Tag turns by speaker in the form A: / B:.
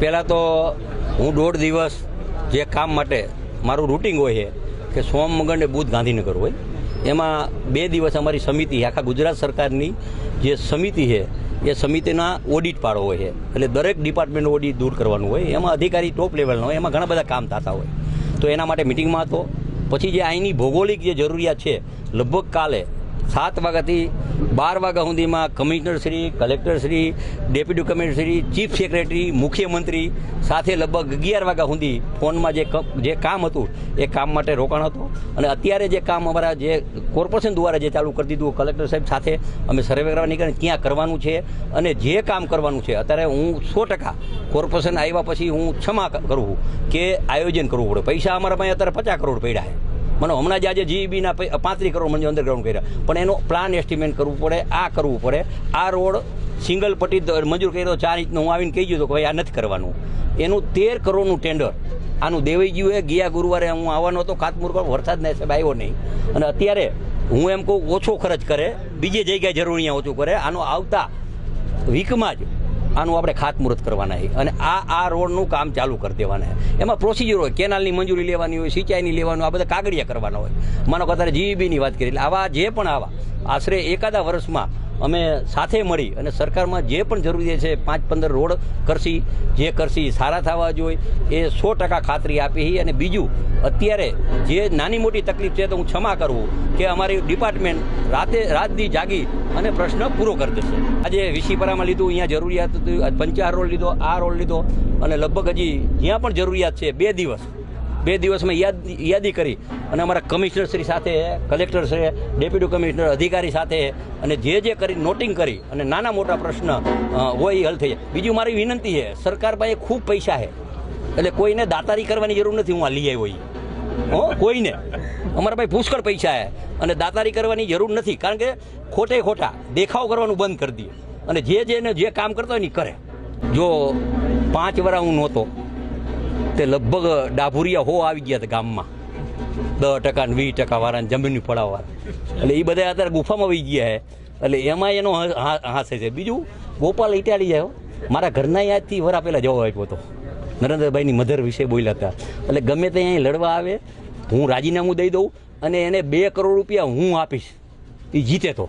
A: પહેલાં તો હું દોઢ દિવસ જે કામ માટે મારું રૂટિંગ હોય છે કે સોમ, મંગળ ને બુધ ગાંધીનગર હોય, એમાં બે દિવસ અમારી સમિતિ આખા ગુજરાત સરકારની જે સમિતિ છે, એ સમિતિના ઓડિટ પાડો હોય છે. એટલે દરેક ડિપાર્ટમેન્ટનું ઓડિટ દૂર કરવાનું હોય. એમાં અધિકારી ટોપ લેવલનો હોય, એમાં ઘણા બધા કામ થતા હોય. તો એના માટે મિટિંગમાં હતો. પછી જે અહીંની ભૌગોલિક જે જરૂરિયાત છે, લગભગ કાલે સાત વાગ્યાથી બાર વાગ્યા સુધીમાં commissioner Shri, collector Shri, deputy commissioner Shri, chief secretary, મુખ્યમંત્રી સાથે લગભગ અગિયાર વાગ્યા સુધી ફોનમાં જે જે કામ હતું, એ કામ માટે રોકાણ હતું. અને અત્યારે જે કામ અમારા જે કોર્પોરેશન દ્વારા જે ચાલુ કરી દીધું, કલેક્ટર સાહેબ સાથે અમે સર્વે કરવા નીકળ્યા ક્યાં કરવાનું છે. અને જે કામ કરવાનું છે, અત્યારે હું સો ટકા કોર્પોરેશન આવ્યા પછી હું ક્ષમા કરું કે આયોજન કરવું પડે. પૈસા અમારા પાસે અત્યારે પચાસ કરોડ પડ્યા છે. મને હમણાં જ આજે જીઈબીના પાંત્રીસ કરોડ મને અંડરગ્રાઉન્ડ કર્યા. પણ એનો પ્લાન એસ્ટિમેટ કરવું પડે, આ કરવું પડે. આ રોડ સિંગલ પટ્ટી મંજૂર કર્યો, ચાર ઇંચનો હું આવીને કહી ગયો કે ભાઈ આ નથી કરવાનું. એનું તેર કરોડનું ટેન્ડર આનું દેવાઈ ગયા ગુરુવારે હું આવવાનો હતો, ખાતમુહૂર્ત વરસાદના હિસાબે આવ્યો નહીં. અને અત્યારે હું એમ કહું, ઓછો ખર્ચ કરે. બીજી જગ્યાએ જરૂરિયા ઓછું કરે. આનો આવતા વીકમાં જ આનું આપણે ખાતમુહૂર્ત કરવાના છે. અને આ આ રોડનું કામ ચાલુ કરી દેવાના એમાં પ્રોસિજર હોય, કેનાલની મંજૂરી લેવાની હોય, સિંચાઈની લેવાનું આ બધા કાગળિયા કરવાના હોય. માનો કે અત્યારે જીઈબીની વાત કરી એટલે આવા જે પણ આવા આશરે એકાદા વર્ષમાં અમે સાથે મળી અને સરકારમાં જે પણ જરૂરી છે, પાંચ પંદર રોડ કરશી, જે કરશી, સારા થવા જોઈએ, એ સો ટકા ખાતરી આપી અને બીજું અત્યારે જે નાની મોટી તકલીફ છે તો હું ક્ષમા કરવું કે અમારી ડિપાર્ટમેન્ટ રાતે રાતની જાગી અને પ્રશ્ન પૂરો કરી દેશે. આજે વિશીપરામાં લીધું, અહીંયા જરૂરિયાત પંચાર રોડ લીધો, આ રોડ લીધો અને લગભગ હજી જ્યાં પણ જરૂરિયાત છે, બે દિવસ, બે દિવસમાં યાદ, યાદી કરી અને અમારા કમિશનર શ્રી સાથે, કલેક્ટર છે ડેપ્યુટી કમિશનર, અધિકારી સાથે અને જે જે કરી, નોટિંગ કરી અને નાના મોટા પ્રશ્ન હોય એ હલ થઈ જાય. બીજું મારી વિનંતી છે, સરકાર પાસે ખૂબ પૈસા છે. એટલે કોઈને દાતારી કરવાની જરૂર નથી, હું આ લઈ આવ્યો. હો, કોઈને? અમારા ભાઈ પુષ્કળ પૈસા છે અને દાતારી કરવાની જરૂર નથી, કારણ કે ખોટે ખોટા દેખાવ કરવાનું બંધ કરી દઈએ અને જે જેને જે કામ કરતો હોય ને કરે. જો પાંચ વરા હું નહોતો, તે લગભગ ડાભુરિયા હો આવી ગયા હતા ગામમાં. દસ ટકા ને વીસ ટકા વાળાને જમીનની પડાવવા એટલે એ બધા અત્યારે ગુફામાં વહી ગયા છે એટલે એમાં એનો હાસે છે. બીજું ગોપાલ ઇટાલી જાય મારા ઘરના યાદથી વરા પહેલાં જવાબ આપ્યો હતો નરેન્દ્રભાઈની મધર વિશે બોલ્યા હતા. એટલે ગમે તે અહીં લડવા આવે, હું રાજીનામું દઈ દઉં અને એને બે કરોડ રૂપિયા હું આપીશ. એ જીતે તો.